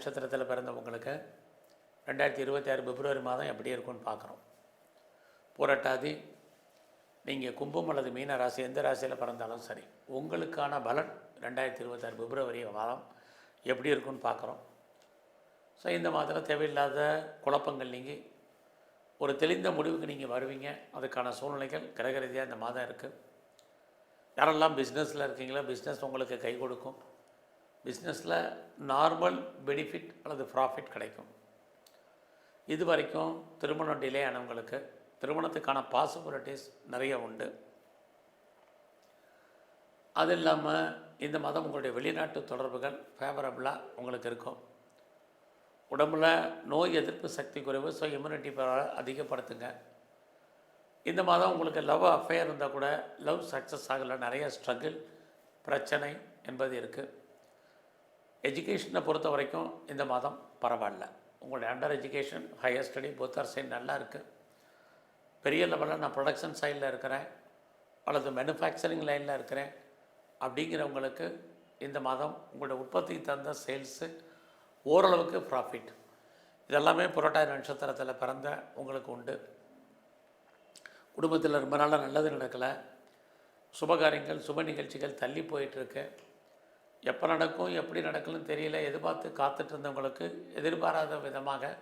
நட்சத்திரத்தில் பிறந்தவங்களுக்கு ரெண்டாயிரத்தி இருபத்தி ஆறு பிப்ரவரி மாதம் எப்படி இருக்கும்னு பார்க்குறோம் புரட்டாதி நீங்கள் கும்பம் அல்லது மீன ராசி எந்த ராசியில் பிறந்தாலும் சரி உங்களுக்கான பலன் ரெண்டாயிரத்தி இருபத்தாறு பிப்ரவரி மாதம் எப்படி இருக்கும்னு பார்க்குறோம் ஸோ இந்த மாதத்தில் தேவையில்லாத குழப்பங்கள் நீங்கி ஒரு தெளிந்த முடிவுக்கு நீங்கள் வருவீங்க. அதுக்கான சூழ்நிலைகள் கிரக ரீதியாக இந்த மாதம் இருக்குது யாரெல்லாம் பிஸ்னஸில் இருக்கீங்களோ பிஸ்னஸ் உங்களுக்கு கை கொடுக்கும். பிஸ்னஸில் நார்மல் பெனிஃபிட் அல்லது ப்ராஃபிட் கிடைக்கும். இது வரைக்கும் திருமணம் டிலே ஆனவங்களுக்கு திருமணத்துக்கான பாசிபிலிட்டிஸ் நிறைய உண்டு. அது இல்லாமல் இந்த மாதம் உங்களுடைய வெளிநாட்டு தொடர்புகள் ஃபேவரபுளாக உங்களுக்கு இருக்கும். உடம்புல நோய் எதிர்ப்பு சக்தி குறைவு ஸோ இம்யூனிட்டி பவர் அதிகப்படுத்துங்க. இந்த மாதம் உங்களுக்கு லவ் அஃபேர் இருந்தால் கூட லவ் சக்ஸஸ் ஆகலை நிறைய ஸ்ட்ரகிள் பிரச்சனை என்பது இருக்குது எஜுகேஷனை பொறுத்த வரைக்கும் இந்த மாதம் பரவாயில்ல. உங்களுடைய under education higher study both the side நல்லா இருக்குது பெரிய லெவலில் நான் ப்ரொடக்ஷன் சைடில் இருக்கிறேன். அல்லது மேனுஃபேக்சரிங் லைனில் இருக்கிறேன். அப்படிங்கிறவங்களுக்கு இந்த மாதம் உங்களுடைய உற்பத்திக்கு தகுந்த சேல்ஸு ஓரளவுக்கு ப்ராஃபிட் இதெல்லாமே புரட்டாதி நட்சத்திரத்தில் பிறந்த உங்களுக்கு உண்டு. குடும்பத்தில் ரொம்ப நாளாக நல்லது நடக்கலை. சுபகாரியங்கள் சுப நிகழ்ச்சிகள் தள்ளி போயிட்டுருக்கு எப்போ நடக்கும் எப்படி நடக்கணும்னு தெரியல. எதிர்பார்த்து காத்துட்டு இருந்தவங்களுக்கு எதிர்பாராத விதமாக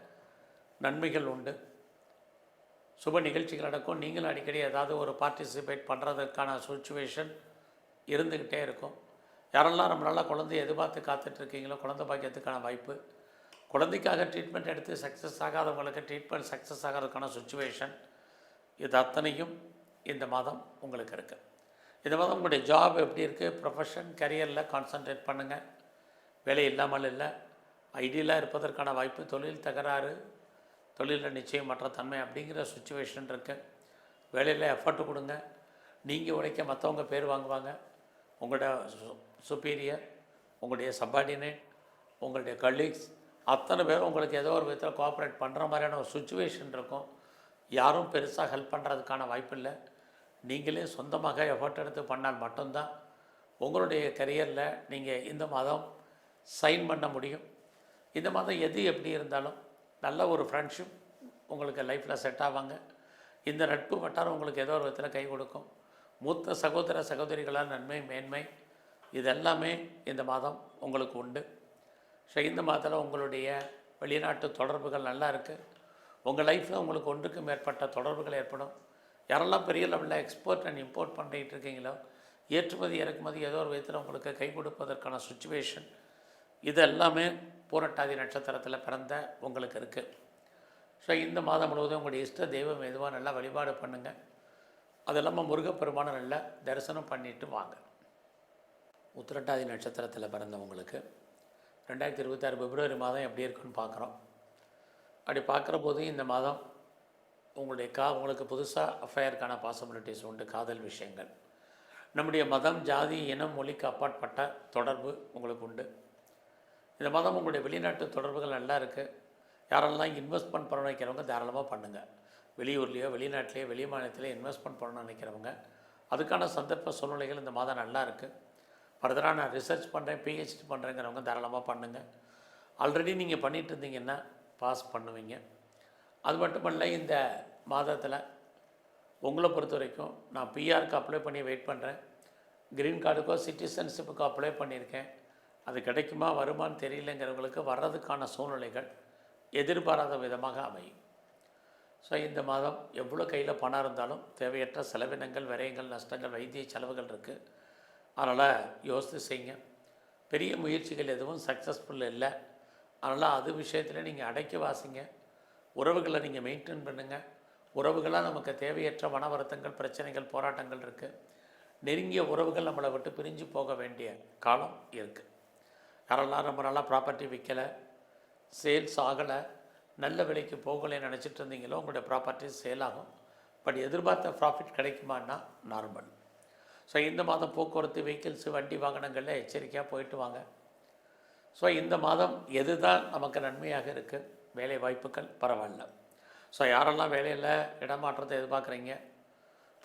நன்மைகள் உண்டு. சுப நிகழ்ச்சிகள் நடக்கும். நீங்களும் அடிக்கடி ஏதாவது ஒரு பார்ட்டிசிபேட் பண்ணுறதுக்கான சுச்சுவேஷன் இருந்துக்கிட்டே இருக்கும். யாரெல்லாம் ரொம்ப நாளாக குழந்தைய எதிர்பார்த்து காத்துட்ருக்கீங்களோ குழந்தை பாக்கியத்துக்கான வாய்ப்பு. குழந்தைக்காக ட்ரீட்மெண்ட் எடுத்து சக்ஸஸ் ஆகாதவங்களுக்கு ட்ரீட்மெண்ட் சக்ஸஸ் ஆகிறதுக்கான சுச்சுவேஷன் இது அத்தனையும் இந்த மாதம் உங்களுக்கு இருக்குது இதை மாதிரி உங்களுடைய ஜாப் எப்படி இருக்குது ப்ரொஃபஷன் கரியரில் கான்சன்ட்ரேட் பண்ணுங்கள் வேலை இல்லாமல் இல்லை. ஐடியலாக இருப்பதற்கான வாய்ப்பு தொழில் தகராறு தொழிலில் நிச்சயமற்ற தன்மை அப்படிங்கிற சுச்சுவேஷன் இருக்குது வேலையில் எஃபர்ட் கொடுங்க. நீங்கள் உழைக்க மற்றவங்க பேர் வாங்குவாங்க. உங்களோட சுப்பீரியர் உங்களுடைய சப்பார்டினேட் உங்களுடைய கலீக்ஸ் அத்தனை பேரும் உங்களுக்கு ஏதோ ஒரு விதத்தில் கோஆப்ரேட் பண்ணுற மாதிரியான ஒரு சுச்சுவேஷன் இருக்கும். யாரும் பெருசாக ஹெல்ப் பண்ணுறதுக்கான வாய்ப்பு இல்லை. நீங்களே சொந்தமாக எஃபர்ட் எடுத்து பண்ணால் மட்டும்தான் உங்களுடைய கரியரில் நீங்கள் இந்த மாதம் சைன் பண்ண முடியும். இந்த மாதம் எது எப்படி இருந்தாலும் நல்ல ஒரு ஃப்ரெண்ட்ஷிப் உங்களுக்கு லைஃப்பில் செட் ஆவாங்க. இந்த நட்பு வட்டாரம் உங்களுக்கு ஏதோ ஒரு விதத்தில் கை கொடுக்கும். மூத்த சகோதர சகோதரிகளால் நன்மை மேன்மை இதெல்லாமே இந்த மாதம் உங்களுக்கு உண்டு. ஸோ இந்த மாதத்தில் உங்களுடைய வெளிநாட்டு தொடர்புகள் நல்லா இருக்குது உங்கள் லைஃப்பில் உங்களுக்கு ஒன்றுக்கு மேற்பட்ட தொடர்புகள் ஏற்படும். யாரெல்லாம் பெரிய லெவலில் எக்ஸ்போர்ட் அண்ட் இம்போர்ட் பண்ணிட்டு இருக்கீங்களோ ஏற்றுமதி இறக்குமதி ஏதோ ஒரு விதத்தில் உங்களுக்கு கை கொடுப்பதற்கான சுச்சுவேஷன் இது எல்லாமே பூரட்டாதி நட்சத்திரத்தில் பிறந்த உங்களுக்கு இருக்குது ஸோ இந்த மாதம் முழுவதும் உங்களுடைய இஷ்ட தெய்வம் எதுவாக நல்லா வழிபாடு பண்ணுங்கள் அது இல்லாமல் முருகப்பெருமான நல்லா தரிசனம் பண்ணிட்டு வாங்க. உத்திரட்டாதி நட்சத்திரத்தில் பிறந்தவங்களுக்கு ரெண்டாயிரத்தி இருபத்தாறு பிப்ரவரி மாதம் எப்படி இருக்குன்னு பார்க்குறோம். அப்படி பார்க்குற போது இந்த மாதம் உங்களுடைய கா உங்களுக்கு புதுசாக அஃபையருக்கான பாசிபிலிட்டிஸ் உண்டு காதல் விஷயங்கள். நம்முடைய மதம் ஜாதி இனம் மொழிக்கு அப்பாற்பட்ட தொடர்பு உங்களுக்கு உண்டு. இந்த மாதம் உங்களுடைய வெளிநாட்டு தொடர்புகள் நல்லா இருக்குது யாரெல்லாம் இன்வெஸ்ட்மெண்ட் பண்ண நினைக்கிறவங்க தாராளமாக பண்ணுங்கள் வெளியூர்லேயோ வெளிநாட்டிலேயோ வெளி மாநிலத்திலேயோ இன்வெஸ்ட்மெண்ட் பண்ணணும்னு நினைக்கிறவங்க அதுக்கான சந்தர்ப்ப சூழ்நிலைகள் இந்த மாதம் நல்லா இருக்குது ஃபர்தராக நான் ரிசர்ச் பண்ணுறேன் பிஹெச்டி பண்ணுறேங்கிறவங்க தாராளமாக பண்ணுங்கள் ஆல்ரெடி நீங்கள் பண்ணிகிட்டு இருந்தீங்கன்னா பாஸ் பண்ணுவீங்க. அது மட்டும் இல்லை இந்த மாதத்தில் உங்களை பொறுத்த வரைக்கும் நான் பிஆருக்கு அப்ளை பண்ணி வெயிட் பண்ணுறேன் க்ரீன் கார்டுக்கோ சிட்டிசன்ஷிப்புக்கோ அப்ளை பண்ணியிருக்கேன். அது கிடைக்குமா வருமான்னு தெரியலங்கிறவங்களுக்கு வர்றதுக்கான சூழ்நிலைகள் எதிர்பாராத விதமாக அமையும். ஸோ இந்த மாதம் எவ்வளோ கையில் பணம் இருந்தாலும் தேவையற்ற செலவினங்கள் விரயங்கள் நஷ்டங்கள் வைத்திய செலவுகள் இருக்குது அதனால் யோசித்து செய்யுங்க. பெரிய முயற்சிகள் எதுவும் சக்ஸஸ்ஃபுல் இல்லை. அதனால் அது விஷயத்தில் நீங்கள் அடைக்க வாசிங்க. உறவுகளை நீங்கள் மெயின்டைன் பண்ணுங்கள் உறவுகளாக நமக்கு தேவையற்ற மன வருத்தங்கள் பிரச்சனைகள் போராட்டங்கள் இருக்குது நெருங்கிய உறவுகள் நம்மளை விட்டு பிரிஞ்சு போக வேண்டிய காலம் இருக்குது யாரெல்லாம் ரொம்ப நல்லா ப்ராப்பர்ட்டி விற்கலை சேல்ஸ் ஆகலை நல்ல விலைக்கு போகலைன்னு நினச்சிட்டு இருந்தீங்களோ உங்களுடைய ப்ராப்பர்ட்டிஸ் சேல் ஆகும். பட் எதிர்பார்த்த ப்ராஃபிட் கிடைக்குமான்னா நார்மல் ஸோ இந்த மாதம் போக்குவரத்து வெஹிக்கிள்ஸ் வண்டி வாகனங்களில் எச்சரிக்கையாக போயிட்டு வாங்க. ஸோ இந்த மாதம் எது தான் நமக்கு நன்மையாக இருக்குது வேலை வாய்ப்புகள் பரவாயில்ல. ஸோ யாரெல்லாம் வேலையில் இடமாற்றத்தை எதிர்பார்க்குறீங்க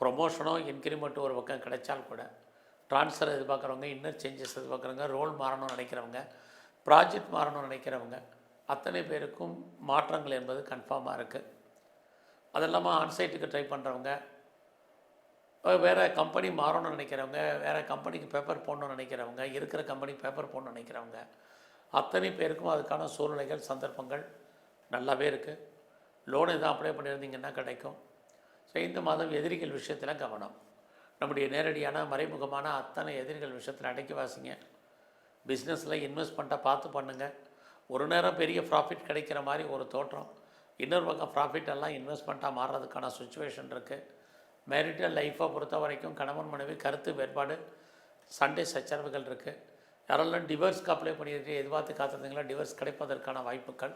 ப்ரொமோஷனோ இன்க்ரிமெண்ட்டோ ஒரு பக்கம் கிடைச்சால் கூட ட்ரான்ஸ்ஃபர் எதிர்பார்க்குறவங்க இன்னர் சேஞ்சஸ் எதிர்பார்க்குறவங்க ரோல் மாறணும்னு நினைக்கிறவங்க ப்ராஜெக்ட் மாறணும்னு நினைக்கிறவங்க அத்தனை பேருக்கும் மாற்றங்கள் என்பது கன்ஃபார்மாக இருக்குது அது இல்லாமல் ஆன்சைட்டுக்கு ட்ரை பண்ணுறவங்க வேறு கம்பெனி மாறணும்னு நினைக்கிறவங்க வேறு கம்பெனிக்கு பேப்பர் போடணும்னு நினைக்கிறவங்க இருக்கிற கம்பெனி பேப்பர் போடணும்னு நினைக்கிறவங்க அத்தனை பேருக்கும் அதுக்கான சூழ்நிலைகள் சந்தர்ப்பங்கள் நல்லாவே இருக்குது லோன் எதுவும் அப்ளை பண்ணியிருந்தீங்கன்னா கிடைக்கும்? ஸோ இந்த மாதம் எதிரிகள் விஷயத்தில் கவனம். நம்முடைய நேரடியான மறைமுகமான அத்தனை எதிரிகள் விஷயத்தில் அடக்கி வாசிங்க. பிஸ்னஸில் இன்வெஸ்ட்மெண்ட்டை பார்த்து பண்ணுங்கள் ஒரு நேரம் பெரிய ப்ராஃபிட் கிடைக்கிற மாதிரி ஒரு தோற்றம். இன்னொரு பக்கம் ப்ராஃபிட் எல்லாம் இன்வெஸ்ட்மெண்ட்டாக மாறுறதுக்கான சுச்சுவேஷன் இருக்குது மேரிட்டல் லைஃப்பை பொறுத்த வரைக்கும் கணவன் மனைவி கருத்து வேறுபாடு சண்டே சச்சரவுகள் இருக்குது யாரெல்லாம் டிவர்ஸ்க்கு அப்ளை பண்ணியிருக்கீங்க எதிர்பார்த்து காத்திருந்தீங்களா டிவர்ஸ் கிடைப்பதற்கான வாய்ப்புகள்.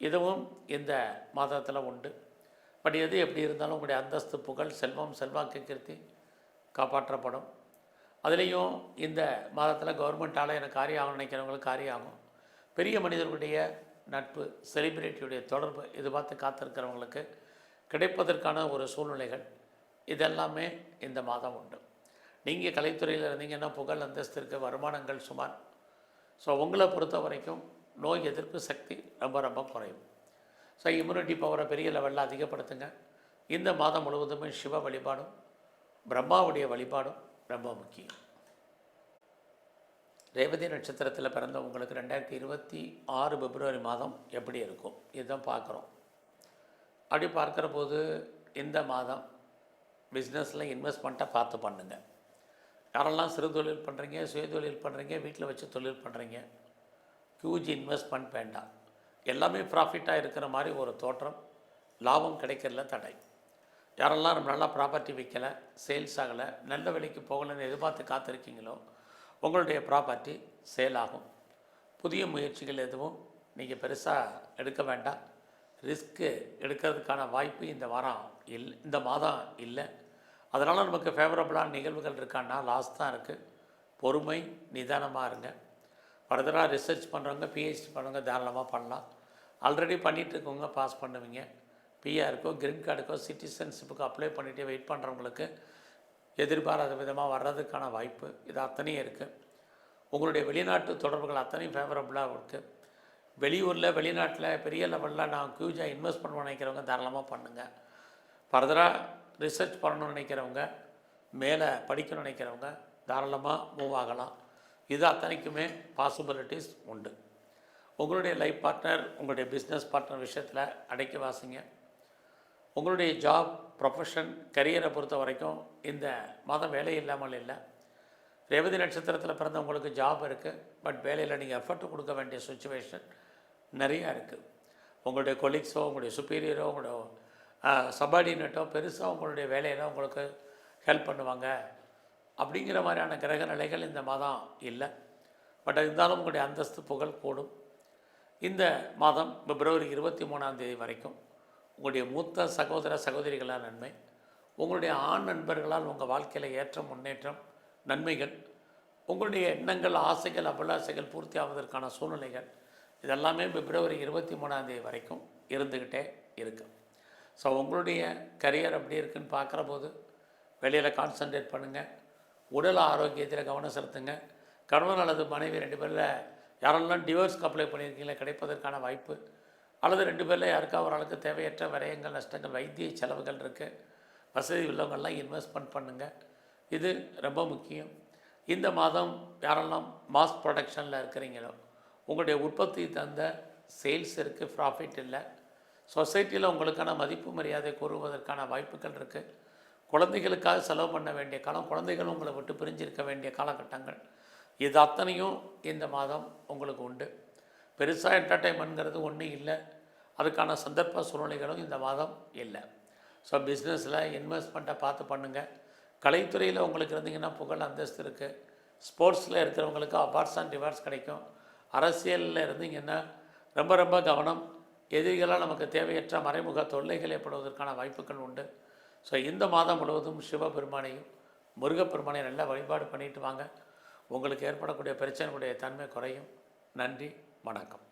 இதுவும் இந்த மாதத்தில் உண்டு. பட் எது எப்படி இருந்தாலும் உங்களுடைய அந்தஸ்து புகழ் செல்வம் செல்வாக்கு கீர்த்தி காப்பாற்றப்படும். அதுலேயும் இந்த மாதத்தில் கவர்மெண்ட்டால் எனக்கு காரியம் ஆகணும் நினைக்கிறவங்களுக்கு காரியம் ஆகும் பெரிய மனிதர்களுடைய நட்பு செலிபிரிட்டியுடைய தொடர்பு இது பார்த்து காத்திருக்கிறவங்களுக்கு கிடைப்பதற்கான ஒரு சூழ்நிலைகள் இதெல்லாமே இந்த மாதம் உண்டு. நீங்கள் கலைத்துறையில் இருந்தீங்கன்னா புகழ் அந்தஸ்திற்கு வருமானங்கள் சுமார். ஸோ உங்களை பொறுத்த வரைக்கும் நோய் எதிர்ப்பு சக்தி ரொம்ப ரொம்ப குறையும். ஸோ இம்யூனிட்டி பவரை பெரிய லெவலில் அதிகப்படுத்துங்க. இந்த மாதம் முழுவதுமே சிவ வழிபாடும் பிரம்மாவுடைய வழிபாடும் ரொம்ப முக்கியம். ரேவதி நட்சத்திரத்தில் பிறந்த உங்களுக்கு ரெண்டாயிரத்தி இருபத்தி ஆறு பிப்ரவரி மாதம் எப்படி இருக்கும்? இதுதான் பார்க்குறோம். அப்படி பார்க்குற போது இந்த மாதம் பிஸ்னஸில் இன்வெஸ்ட்மெண்ட்டை பார்த்து பண்ணுங்கள் யாரெல்லாம் சிறு தொழில் பண்ணுறீங்க சுய தொழில் பண்ணுறீங்க வீட்டில் வச்சு தொழில் பண்ணுறீங்க ஹியூஜ் இன்வெஸ்ட்மெண்ட் வேண்டாம் எல்லாமே ப்ராஃபிட்டாக இருக்கிற மாதிரி ஒரு தோற்றம். லாபம் கிடைக்கிறதுல தடை. யாரெல்லாம் நம்ம நல்லா ப்ராப்பர்ட்டி விற்கலை சேல்ஸ் ஆகலை நல்ல விலைக்கு போகலைன்னு எதிர்பார்த்து காத்திருக்கீங்களோ உங்களுடைய ப்ராப்பர்ட்டி சேல் ஆகும். புதிய முயற்சிகள் எதுவும் நீங்கள் பெருசாக எடுக்க வேண்டாம். ரிஸ்க்கு எடுக்கிறதுக்கான வாய்ப்பு இந்த வாரம் இல் இந்த மாதம் இல்லை. அதனால் நமக்கு ஃபேவரபுளான நிகழ்வுகள் இருக்கான்னா லாஸ் தான் இருக்குது பொறுமை நிதானமாக இருங்க. ஃபர்தராக ரிசர்ச் பண்ணுறவங்க பிஹெச்டி பண்ணுறவங்க தாராளமாக பண்ணலாம். ஆல்ரெடி பண்ணிகிட்டு இருக்கவங்க பாஸ் பண்ணுவீங்க பிஆருக்கோ கிரீன் கார்டுக்கோ சிட்டிசன்ஷிப்புக்கு அப்ளை பண்ணிவிட்டு வெயிட் பண்ணுறவங்களுக்கு எதிர்பாராத விதமாக வர்றதுக்கான வாய்ப்பு இது அத்தனையும் இருக்குது உங்களுடைய வெளிநாட்டு தொடர்புகள் அத்தனையும் ஃபேவரபுளாக இருக்குது வெளியூரில் வெளிநாட்டில் பெரிய லெவலில் நான் ஹியூஜாக இன்வெஸ்ட் பண்ணணும்னு நினைக்கிறவங்க தாராளமாக பண்ணுங்கள் ஃபர்தராக ரிசர்ச் பண்ணணும்னு நினைக்கிறவங்க மேலே படிக்கணும்னு நினைக்கிறவங்க தாராளமாக மூவ் ஆகலாம். இது அத்தனைக்குமே பாசிபிலிட்டிஸ் உண்டு. உங்களுடைய லைஃப் பார்ட்னர் உங்களுடைய பிஸ்னஸ் பார்ட்னர் விஷயத்தில் அடைக்க வாசிங்க. உங்களுடைய ஜாப் ப்ரொஃபஷன் கரியரை பொறுத்த வரைக்கும் இந்த மாதம் வேலை இல்லாமல் இல்லை. ரேவதி நட்சத்திரத்தில் பிறந்தவங்களுக்கு ஜாப் இருக்குது பட் வேலையில் நீங்கள் எஃபர்ட் கொடுக்க வேண்டிய சுச்சுவேஷன் நிறையா இருக்குது உங்களுடைய கொலீக்ஸோ உங்களுடைய சுப்பீரியரோ உங்களுடைய சபார்டினேட்டோ பெருசாக உங்களுடைய வேலையில் உங்களுக்கு ஹெல்ப் பண்ணுவாங்க. அப்படிங்கிற மாதிரியான கிரக நிலைகள் இந்த மாதம் இல்லை. பட் இருந்தாலும் உங்களுடைய அந்தஸ்து புகழ் கூடும். இந்த மாதம் பிப்ரவரி இருபத்தி மூணாம் தேதி வரைக்கும் உங்களுடைய மூத்த சகோதர சகோதரிகளால் நன்மை உங்களுடைய ஆண் நண்பர்களால் உங்கள் வாழ்க்கையில் ஏற்றம் முன்னேற்றம் நன்மைகள் உங்களுடைய எண்ணங்கள் ஆசைகள் அபிலாசைகள் பூர்த்தி ஆவதற்கான சூழ்நிலைகள் இதெல்லாமே பிப்ரவரி இருபத்தி மூணாம் தேதி வரைக்கும் இருந்துக்கிட்டே இருக்கு. ஸோ உங்களுடைய கரியர் அப்படி இருக்குன்னு பார்க்குற போது வெளியில் கான்சன்ட்ரேட் பண்ணுங்கள் உடல் ஆரோக்கியத்தில் கவனம் செலுத்துங்க. கணவன் அல்லது மனைவி ரெண்டு பேரில் யாரெல்லாம் டிவோர்ஸ்க்கு அப்ளை பண்ணியிருக்கீங்களே கிடைப்பதற்கான வாய்ப்பு. அல்லது ரெண்டு பேரில் யாருக்கா ஓரளவுக்கு தேவையற்ற விரயங்கள் நஷ்டங்கள் வைத்திய செலவுகள் இருக்குது வசதி உள்ளவங்கள்லாம் இன்வெஸ்ட்மெண்ட் பண்ணுங்கள் இது ரொம்ப முக்கியம். இந்த மாதம் யாரெல்லாம் மாஸ் ப்ரொடக்ஷனில் இருக்கிறீங்களோ உங்களுடைய உற்பத்தி தந்த சேல்ஸ் இருக்குது ப்ராஃபிட் இல்லை. சொசைட்டியில் உங்களுக்கான மதிப்பு மரியாதை கூறுவதற்கான வாய்ப்புகள் இருக்குது குழந்தைகளுக்காக செலவு பண்ண வேண்டிய காலம் குழந்தைகள் உங்களை விட்டு பிரிஞ்சிருக்க வேண்டிய காலகட்டங்கள். இது அத்தனையும் இந்த மாதம் உங்களுக்கு உண்டு. பெருசாக என்டர்டைன்மெண்ட்ங்கிறது ஒன்றும் இல்லை. அதுக்கான சந்தர்ப்ப சூழ்நிலைகளும் இந்த மாதம் இல்லை. ஸோ பிஸ்னஸில் இன்வெஸ்ட்மெண்ட்டை பார்த்து பண்ணுங்கள் கலைத்துறையில் உங்களுக்கு இருந்தீங்கன்னா புகழ் அந்தஸ்து இருக்குது ஸ்போர்ட்ஸில் இருக்கிறவங்களுக்கு அவார்ட்ஸ் அண்ட் ரிவார்ட்ஸ் கிடைக்கும். அரசியலில் இருந்தீங்கன்னா ரொம்ப ரொம்ப கவனம். எதிரிகளால் நமக்கு தேவையற்ற மறைமுக தொல்லைகள் ஏற்படுவதற்கான வாய்ப்புகள் உண்டு. ஸோ இந்த மாதம் முழுவதும் சிவபெருமானையும் முருகப்பெருமானையும் நல்லா வழிபாடு பண்ணிட்டு வாங்க. உங்களுக்கு ஏற்படக்கூடிய பிரச்சனைகளுடைய தன்மை குறையும். நன்றி வணக்கம்.